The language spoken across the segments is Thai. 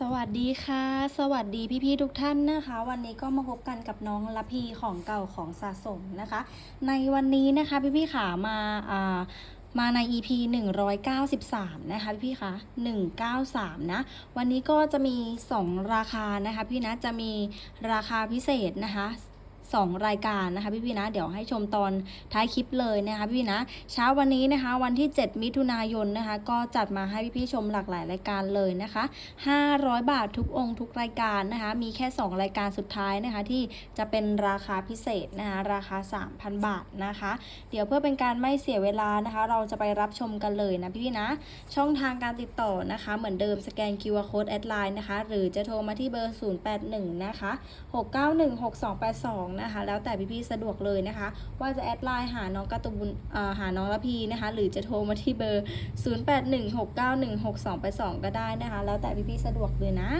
สวัสดีค่ะ สวัสดีพี่ๆทุกท่านนะคะ วันนี้ก็มาพบกันกับน้องละพีของเก่าของสะสมนะคะ ในวันนี้นะคะพี่ๆขามาอ่ามาใน EP 193 นะคะพี่ๆคะ 193 นะ วันนี้ก็จะมี 2 ราคานะคะพี่นะ จะมีราคาพิเศษนะคะ สองรายการนะคะพี่พี่นะเดี๋ยวให้ชมตอนท้ายคลิปเลยนะคะพี่ๆนะเช้าวันนี้นะคะวันที่ 7 มิถุนายนนะคะก็จัดมาให้พี่ๆชมหลากหลายรายการเลยนะคะ 500 บาททุกองค์ทุกรายการนะคะมีแค่ 2 รายการสุดท้ายนะคะที่จะเป็นราคาพิเศษนะคะราคา 3,000 บาทนะคะ เดี๋ยวเพื่อเป็นการไม่เสียเวลานะคะ เราจะไปรับชมกันเลยนะพี่ๆนะช่องทางการติดต่อนะคะ เหมือนเดิมสแกน QR Code แอดไลน์นะคะหรือจะโทรมาที่เบอร์ 081 นะคะ 6916282นะคะ แล้วแต่พี่ๆสะดวกเลยนะคะ ว่าจะแอดไลน์หาน้องการ์ตูนหาน้องละพีนะคะ หรือจะโทรมาที่เบอร์ 0816916282 ก็ได้นะคะ แล้วแต่พี่ๆสะดวกเลยนะ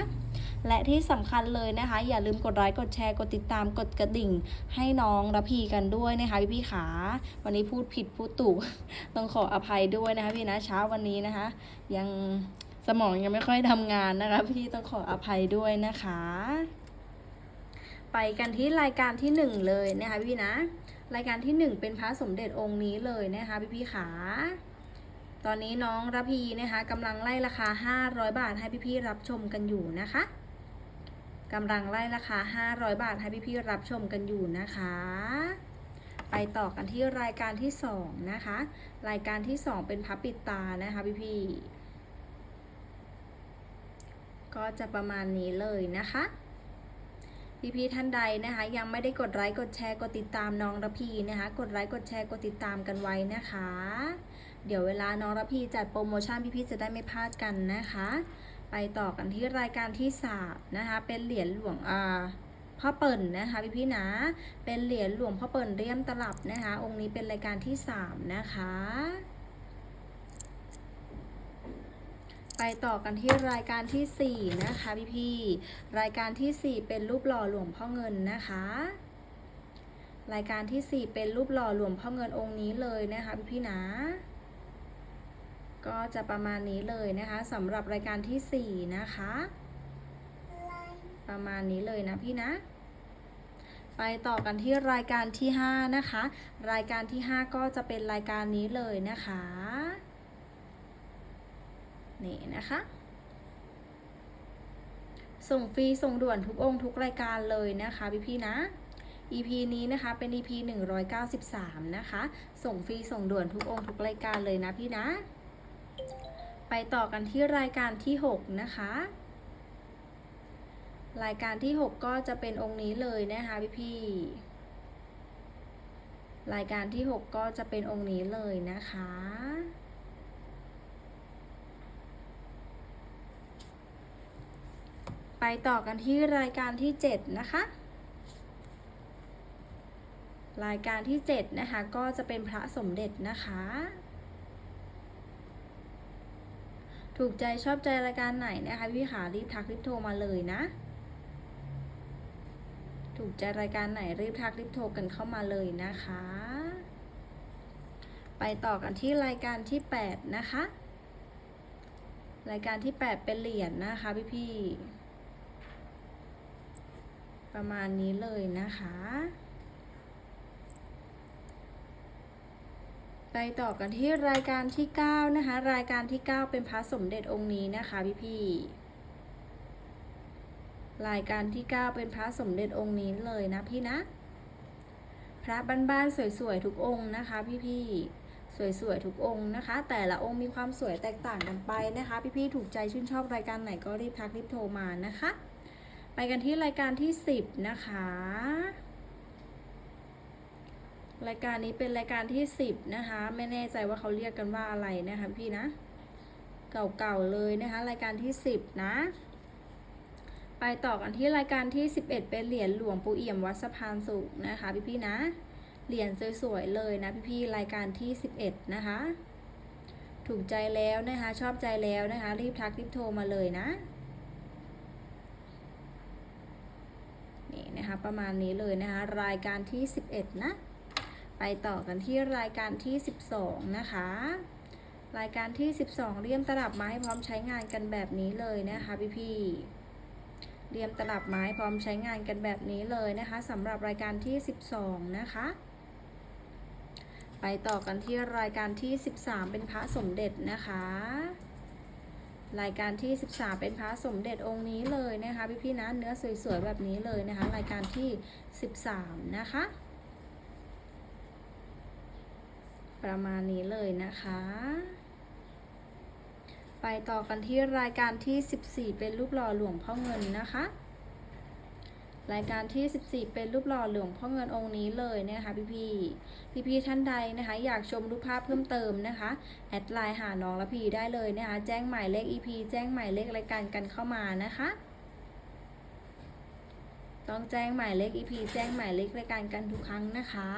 และที่สำคัญเลยนะคะ อย่าลืมกดไลค์กดแชร์กดติดตามกดกระดิ่ง ให้น้องระพีกันด้วยนะคะพี่ๆขาวันนี้พูดผิดพูดถูกต้องขออภัยด้วยนะคะพี่นะเช้าวันนี้นะคะ ยังสมองยังไม่ค่อยทำงานนะคะ พี่ต้องขออภัยด้วยนะคะ ไปกันที่รายการที่หนึ่งเลยนะคะพี่นะ รายการที่หนึ่งเป็นพระสมเด็จองค์นี้เลยนะคะพี่พี่ขาตอนนี้น้องระพีนะคะกำลังไล่ราคา 500 บาทให้พี่ๆรับชมกันอยู่นะคะกำลังไล่ราคา 500 บาทให้พี่ๆรับชมกันอยู่นะคะ ไปต่อกันที่รายการที่สองนะคะ รายการที่สองเป็นพับปิดตานะคะพี่ๆก็จะประมาณนี้เลยนะคะ พี่ๆท่านใดนะคะ ยังไม่ได้กดไลค์กดแชร์กดติดตามน้องระพีนะคะ กดไลค์กดแชร์กดติดตามกันไว้นะคะ เดี๋ยวเวลาน้องระพีจัดโปรโมชั่นพี่ๆจะได้ไม่พลาดกันนะคะ ไปต่อกันที่รายการที่สามนะคะ เป็นเหรียญหลวงอ่าพ่อเปิ่นนะคะพี่ๆนะเป็นเหรียญหลวงพ่อเปิ่นเรียมตลับนะคะ องค์นี้เป็นรายการที่สามนะคะ ไป ต่อกันที่รายการที่สี่นะคะพี่ๆรายการที่สี่เป็นรูปหล่อหลวงพ่อเงินนะคะ รายการที่สี่เป็นรูปหล่อหลวงพ่อเงินองค์นี้เลยนะคะพี่ๆนะก็จะประมาณนี้เลยนะคะสำหรับรายการที่สี่นะคะ ประมาณนี้เลยนะพี่นะ ไปต่อกันที่รายการที่ห้านะคะ รายการที่ห้าก็จะเป็นรายการนี้เลยนะคะ นี่นะคะ ส่งฟรีส่งด่วนทุกองค์ทุกรายการเลยนะคะพี่ๆนะ EP นี้นะคะเป็น EP 193 นะคะ ส่งฟรีส่งด่วนทุกองค์ทุกรายการเลยนะพี่นะ ไปต่อกันที่รายการที่ 6 นะคะ รายการที่ 6 ก็จะเป็นองค์นี้เลยนะคะพี่ๆรายการที่ 6 ก็จะเป็นองค์นี้เลยนะคะ ไปต่อกันที่รายการที่ 7 นะคะ รายการที่ 7 นะคะ ก็จะเป็นพระสมเด็จนะคะ ถูกใจชอบใจรายการไหนนะคะพี่ขารีบทักรีบโทรมาเลยนะ ถูกใจรายการไหนรีบทักรีบโทรกันเข้ามาเลยนะคะ ไปต่อกันที่รายการที่ 8 นะคะรายการที่ 8 เป็นเหรียญนะคะพี่พี่ ประมาณนี้เลยนะคะ ไปต่อกันที่รายการที่ 9 นะคะ รายการที่ 9 เป็นพระสมเด็จองค์นี้นะคะพี่พี่รายการที่ 9 เป็นพระสมเด็จองค์นี้เลยนะพี่นะ พระบ้านๆสวยๆทุกองค์นะคะ พี่พี่ๆสวยๆทุกองค์นะคะ แต่ละองค์มีความสวยแตกต่างกันไปนะคะ พี่ๆถูกใจชื่นชอบรายการไหนก็รีบทักรีบโทรมานะคะ ไปกันที่รายการที่ 10 นะคะ รายการนี้เป็นรายการที่ 10 นะคะ ไม่แน่ใจว่าเขาเรียกกันว่าอะไรนะคะพี่นะ เก่าๆเลยนะคะ รายการที่ 10 นะ ไปต่อกันที่รายการที่ 11 เป็นเหรียญหลวงปู่เอี่ยมวัดสะพานสูงนะคะพี่ๆนะ เหรียญสวยๆเลยนะพี่ๆรายการที่ 11 นะคะ ถูกใจแล้วนะคะ ชอบใจแล้วนะคะ รีบทักรีบโทรมาเลยนะ นี่นะคะ ประมาณนี้เลยนะคะ รายการที่ 11 นะ ไปต่อกันที่รายการที่ 12 นะคะ รายการที่ 12เลี่ยมตลับไม้พร้อมใช้งานกันแบบนี้เลยนะคะพี่ๆเลี่ยมตลับไม้พร้อมใช้งานกันแบบนี้เลยนะคะสำหรับรายการที่ 12 นะคะ ไปต่อกันที่รายการที่ 13 เป็นพระสมเด็จนะคะ รายการที่ 13 เป็นพระสมเด็จองค์นี้เลยนะคะ พี่ๆนะเนื้อสวยๆแบบนี้เลยนะคะ รายการที่ 13 นะคะ ประมาณนี้เลยนะคะ ไปต่อกันที่รายการที่ 14 เป็นรูปหล่อหลวงพ่อเงินนะคะ รายการที่ 14 เป็นรูปหล่อหลวงพ่อเงินองค์นี้เลยนะคะพี่พี่พี่พี่ๆท่านใดนะคะ อยากชมรูปภาพเพิ่มเติมนะคะ แอดไลน์หาน้องละพีได้เลยนะคะ แจ้งหมายเลข EP แจ้งหมายเลขรายการกันเข้ามานะคะ ต้องแจ้งหมายเลข EP แจ้งหมายเลขรายการกันทุกครั้งนะคะ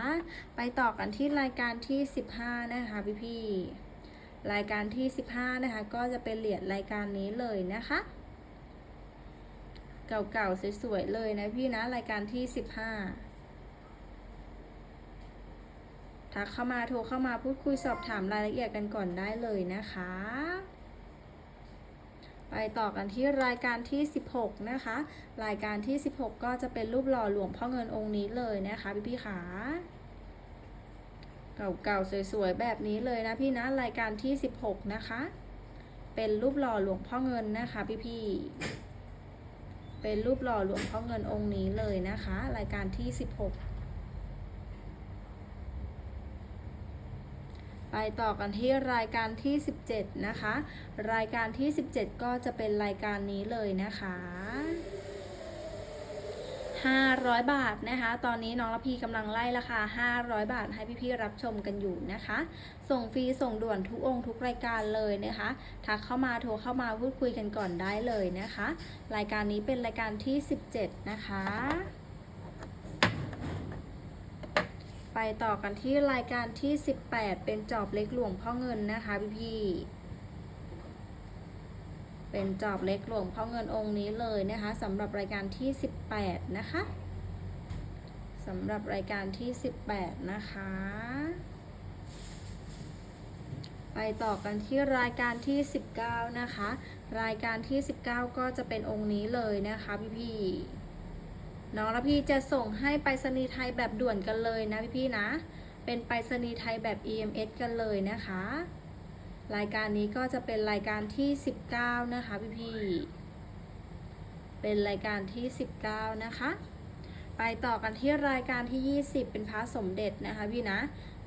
ไปต่อกันที่รายการที่ 15 นะคะพี่พี่ๆรายการที่ 15 นะคะ ก็จะเป็นเหรียญรายการนี้เลยนะคะ เก่าๆสวยๆเลยนะพี่นะรายการที่15ทักเข้ามาโทรเข้ามาพูดคุยสอบถามรายละเอียดกันก่อนได้เลยนะคะ ไปต่อกันที่รายการที่ 16 นะคะ รายการที่ 16 ก็จะเป็นรูปหล่อหลวงพ่อเงินองค์นี้เลยนะคะพี่พี่ขาเก่าๆสวยๆแบบนี้เลยนะพี่นะรายการที่ 16 นะคะ เป็นรูปหล่อหลวงพ่อเงินนะคะพี่พี่ เป็นรูปหล่อหลวงพ่อเงินองค์นี้เลยนะคะ รายการที่ 16 ไปต่อกันที่รายการที่ 17 นะคะ รายการที่ 17 ก็จะเป็นรายการนี้เลยนะคะ 500 บาทนะคะ ตอนนี้น้องละพีกำลังไล่ราคา 500 บาท ให้พี่ๆรับชมกันอยู่นะคะ ส่งฟรีส่งด่วนทุกองค์ทุกรายการเลยนะคะ ทักเข้ามาโทรเข้ามาพูดคุยกันก่อนได้เลยนะคะ รายการนี้เป็นรายการที่ 17 นะคะ ไปต่อกันที่รายการที่ 18 เป็นจอบเล็กหลวงพ่อเงินนะคะพี่พี่ๆ เป็นจอบเล็กหลวงพ่อเงินองค์นี้เลยนะคะสำหรับรายการที่ 18 นะคะสำหรับรายการที่ 18 นะคะ ไปต่อกันที่รายการที่ 19 นะคะ รายการที่ 19 ก็จะเป็นองค์นี้เลยนะคะพี่พี่ๆน้องและพี่จะส่งให้ไปรษณีย์ไทยแบบด่วนกันเลยนะพี่พี่ๆนะ เป็นไปรษณีย์ไทยแบบ EMS กันเลยนะคะ รายการนี้ก็จะเป็นรายการที่ 19 นะคะพี่พี่เป็นรายการที่ 19 นะคะ ไปต่อกันที่รายการที่ 20 เป็นพระสมเด็จนะคะพี่นะ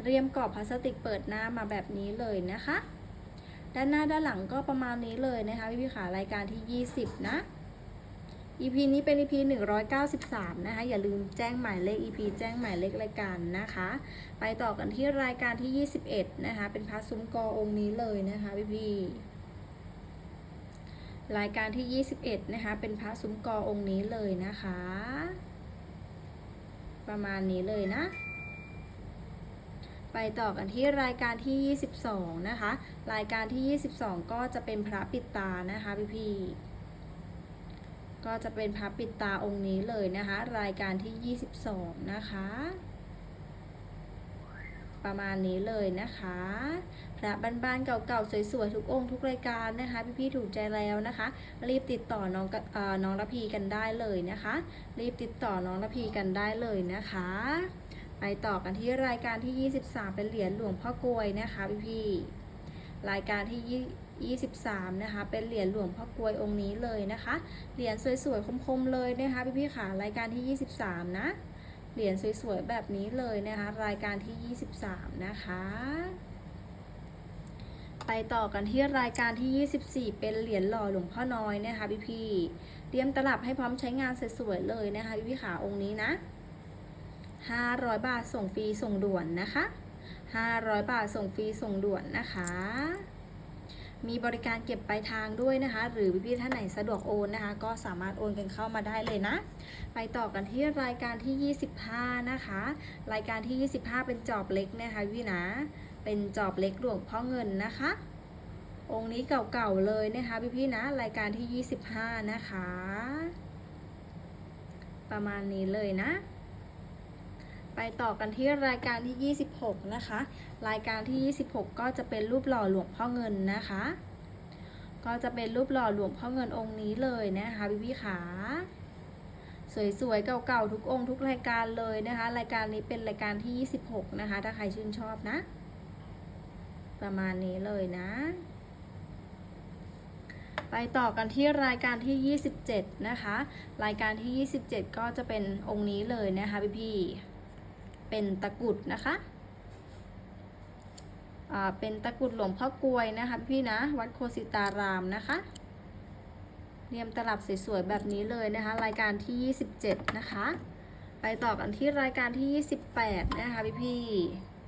เรียมกรอบพลาสติกเปิดหน้ามาแบบนี้เลยนะคะ ด้านหน้าด้านหลังก็ประมาณนี้เลยนะคะพี่พี่ขารายการที่ 20 นะ EP นี้เป็น EP 193 นะคะ อย่าลืมแจ้งหมายเลข EP แจ้งหมายเลขรายการนะคะ ไปต่อกันที่รายการที่ 21 นะคะ เป็นพระซุ้มกอองค์นี้เลยนะคะพี่พี่ๆรายการที่ 21 นะคะ เป็นพระซุ้มกอองค์นี้เลยนะคะ ประมาณนี้เลยนะ ไปต่อกันที่รายการที่ 22 นะคะ รายการที่ 22 ก็จะเป็นพระปิดตานะคะพี่พี่ๆ ก็จะเป็นพระปิดตาองค์นี้เลยนะคะ รายการที่ 22 นะคะ ประมาณนี้เลยนะคะ พระบ้านๆเก่าๆสวยๆทุกองค์ทุกรายการนะคะพี่ๆถูกใจแล้วนะคะ รีบติดต่อน้องกะน้องระพีกันได้เลยนะคะ รีบติดต่อน้องระพีกันได้เลยนะคะ ไปต่อกันที่รายการที่ 23 เป็นเหรียญหลวงพ่อกลวยนะคะพี่ๆรายการที่ 23 นะคะ เป็นเหรียญหลวงพ่อกลวยองค์นี้เลยนะคะ เหรียญสวยๆ คมๆ เลยนะคะพี่ๆค่ะ รายการที่ 23 นะ เหรียญสวยๆ แบบนี้เลยนะคะ รายการที่ 23 นะคะ ไปต่อกันที่รายการที่ 24 เป็นเหรียญหล่อหลวงพ่อน้อยนะคะพี่ๆ เตรียมตลับให้พร้อมใช้งานสวยๆ เลยนะคะพี่ๆค่ะองค์นี้นะ 500 บาทส่งฟรีส่งด่วนนะคะ500 บาทส่งฟรีส่งด่วนนะคะ มีบริการเก็บปลายทางด้วยนะคะ หรือพี่ๆท่านไหนสะดวกโอนนะคะ ก็สามารถโอนกันเข้ามาได้เลยนะ ไปต่อกันที่รายการที่ 25 นะคะ รายการที่ 25 เป็นจอบเล็กนะคะพี่นะ เป็นจอบเล็กหลวงพ่อเงินนะคะ องค์นี้เก่าๆเลยนะคะพี่ๆนะ รายการที่ 25 นะคะ ประมาณนี้เลยนะ ไปต่อกันที่รายการที่ 26 นะคะ รายการที่ 26 ก็จะเป็นรูปหล่อหลวงพ่อเงินนะคะ ก็จะเป็นรูปหล่อหลวงพ่อเงินองค์นี้เลยนะคะพี่พี่ขาสวยๆเก่าๆทุกองค์ทุกรายการเลยนะคะ รายการนี้เป็นรายการที่ 26 นะคะ ถ้าใครชื่นชอบนะ ประมาณนี้เลยนะ ไปต่อกันที่รายการที่ 27 นะคะ รายการที่ 27 ก็จะเป็นองค์นี้เลยนะคะพี่พี่ เป็นตะกรุดนะคะอ่าเป็นตะกรุดหลวงพ่อกลวยนะคะพี่นะวัดโคสิตารามนะคะเรียมตลับสวยๆแบบนี้เลยนะคะ รายการที่ 27 นะคะ ไปต่อกันที่รายการที่ 28 นะคะพี่พี่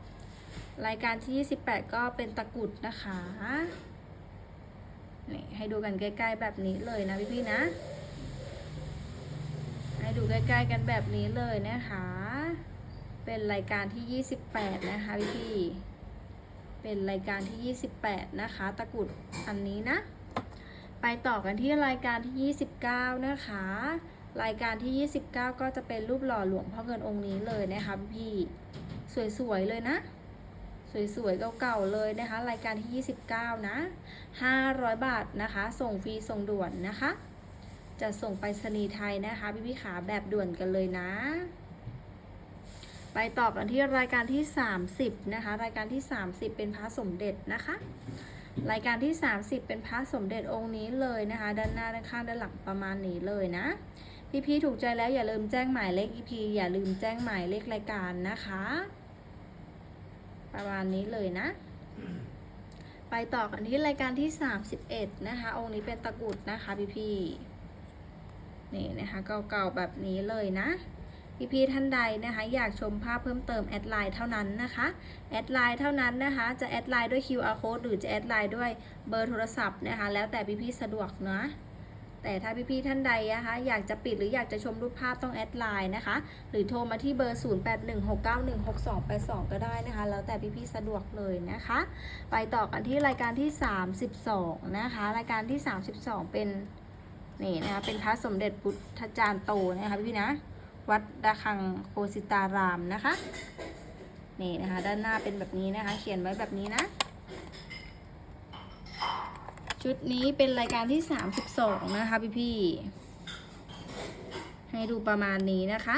ๆรายการที่ 28 ก็เป็นตะกรุดนะคะนี่ให้ดูกันใกล้ๆแบบนี้เลยนะพี่ๆนะ ให้ดูใกล้ๆกันแบบนี้เลยนะคะ เป็นรายการที่ 28 นะคะพี่เป็นรายการที่ 28 นะคะ ตะกรุดอันนี้นะ ไปต่อกันที่รายการที่ 29 นะคะ รายการที่ 29 ก็จะเป็นรูปหล่อหลวงพ่อเงินองค์นี้เลยนะคะพี่สวยๆเลยนะสวยๆเก่าๆเลยนะคะ รายการที่ 29 นะ 500 บาทนะคะ ส่งฟรีส่งด่วนนะคะ จะส่งไปรษณีไทยนะคะ พี่พี่ขาแบบด่วนกันเลยนะ ไปต่อกันที่รายการที่ 30 นะคะ รายการที่ 30 เป็นพระสมเด็จนะคะ รายการที่ 30 เป็นพระสมเด็จองค์นี้เลยนะคะ ด้านหน้าด้านข้างด้านหลังประมาณนี้เลยนะ พี่ๆถูกใจแล้วอย่าลืมแจ้งหมายเลข EP อย่าลืมแจ้งหมายเลขรายการนะคะ ประมาณนี้เลยนะ ไปต่อกันที่รายการที่ 31 นะคะ องค์นี้เป็นตะกุดนะคะพี่พี่ๆนี่นะคะเก่าๆแบบนี้เลยนะ พี่พี่ๆท่านใดนะคะอยากชมภาพเพิ่มเติมแอดไลน์เท่านั้นนะคะแอดไลน์เท่านั้นนะคะจะแอดไลน์ด้วย QR code หรือจะแอดไลน์ด้วยเบอร์โทรศัพท์นะคะแล้วแต่พี่พี่ๆสะดวกนะแต่ถ้าพี่ๆท่านใดนะคะอยากจะปิดหรืออยากจะชมรูปภาพต้องแอดไลน์นะคะ หรือโทรมาที่เบอร์ 0816916282 ก็ได้นะคะ แล้วแต่พี่ๆสะดวกเลยนะคะ ไปต่อกันที่รายการที่ 32 นะคะ รายการที่ 32 เป็นนี่นะคะเป็นพระสมเด็จพุทธจารย์โตนะคะพี่ๆนะ วัดระฆังโคสิตารามนะคะ นี่นะคะ ด้านหน้าเป็นแบบนี้นะคะ เขียนไว้แบบนี้นะ ชุดนี้เป็นรายการที่ 32 นะคะพี่พี่ให้ดูประมาณนี้นะคะ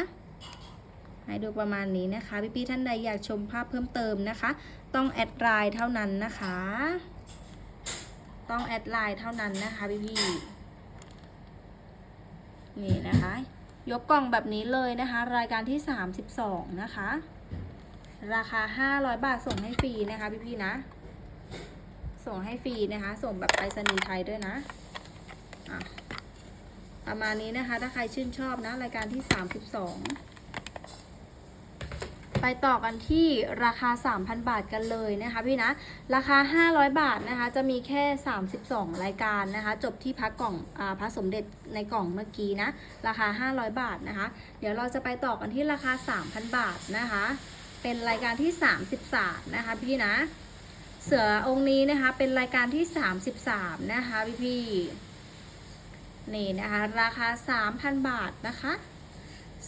ให้ดูประมาณนี้นะคะ พี่พี่ท่านใดอยากชมภาพเพิ่มเติมนะคะ ต้องแอดไลน์เท่านั้นนะคะ ต้องแอดไลน์เท่านั้นนะคะพี่พี่นี่นะคะ ยกกล่องแบบนี้เลยนะคะ รายการที่ 32 นะคะ ราคา 500 บาทส่งให้ฟรีนะคะพี่พี่ๆนะ ส่งให้ฟรีนะคะ ส่งแบบไปรษณีย์ไทยด้วยนะะประมาณนี้นะคะ ถ้าใครชื่นชอบนะ รายการที่ 32 ไปต่อกันที่ราคา 3,000 บาทกันเลยนะคะพี่นะ ราคา 500 บาทนะคะจะมีแค่ 32 รายการนะคะ จบที่พักกล่องอพระสมเด็จในกล่องเมื่อกี้นะ ราคา 500 บาทนะคะ เดี๋ยวเราจะไปต่อกันที่ราคา 3,000 บาทนะคะ เป็นรายการที่ 33 นะคะพี่นะ เสือองค์นี้นะคะเป็นรายการที่ 33 นะคะพี่พี่ๆนี่นะคะ ราคา 3,000 บาทนะคะ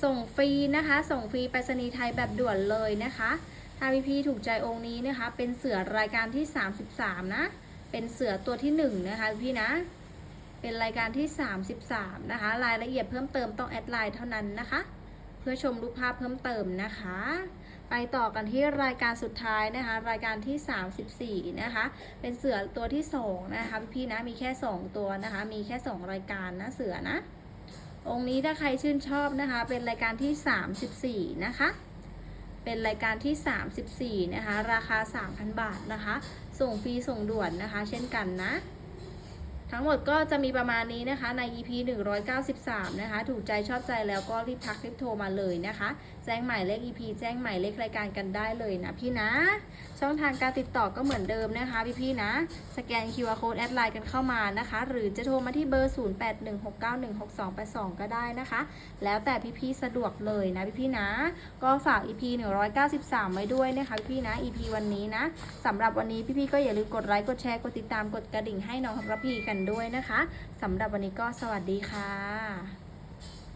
ส่งฟรีนะคะ ส่งฟรีไปรษณีย์ไทยแบบด่วนเลยนะคะ ถ้าพี่พี่ๆถูกใจองค์นี้นะคะ เป็นเสือรายการที่ 33 นะ เป็นเสือตัวที่1นะคะพี่นะ เป็นรายการที่ 33 นะคะ รายละเอียดเพิ่มเติมต้องแอดไลน์เท่านั้นนะคะ เพื่อชมรูปภาพเพิ่มเติมนะคะ ไปต่อกันที่รายการสุดท้ายนะคะ รายการที่ 34 นะคะ เป็นเสือตัวที่2นะคะพี่ๆนะ มีแค่ 2 ตัวนะคะ มีแค่ 2 รายการนะเสือนะ องค์นี้ถ้าใครชื่นชอบนะคะ เป็นรายการที่ 34 นะคะ เป็นรายการที่ 34 นะคะ ราคา 3,000 บาทนะคะ ส่งฟรีส่งด่วนนะคะ เช่นกันนะ ทั้งหมดก็จะมีประมาณนี้นะคะใน EP 193 นะคะ ถูกใจชอบใจแล้วก็รีบทักรีบโทรมาเลยนะคะ แจ้งหมายเลข EP แจ้งหมายเลขรายการกันได้เลยนะพี่นะ ช่องทางการติดต่อก็เหมือนเดิมนะคะพี่ๆนะ สแกน QR code แอดไลน์กันเข้ามานะคะ หรือจะโทรมาที่เบอร์ 0816916282 ก็ได้นะคะ แล้วแต่พี่ๆสะดวกเลยนะพี่ๆนะ ก็ฝาก EP 193 ไว้ด้วยนะคะพี่ๆนะ EP วันนี้นะสำหรับวันนี้พี่ๆก็อย่าลืมกดไลค์กดแชร์กดติดตามกดกระดิ่งให้น้องรับพีกันด้วยนะคะสำหรับวันนี้ก็สวัสดีค่ะ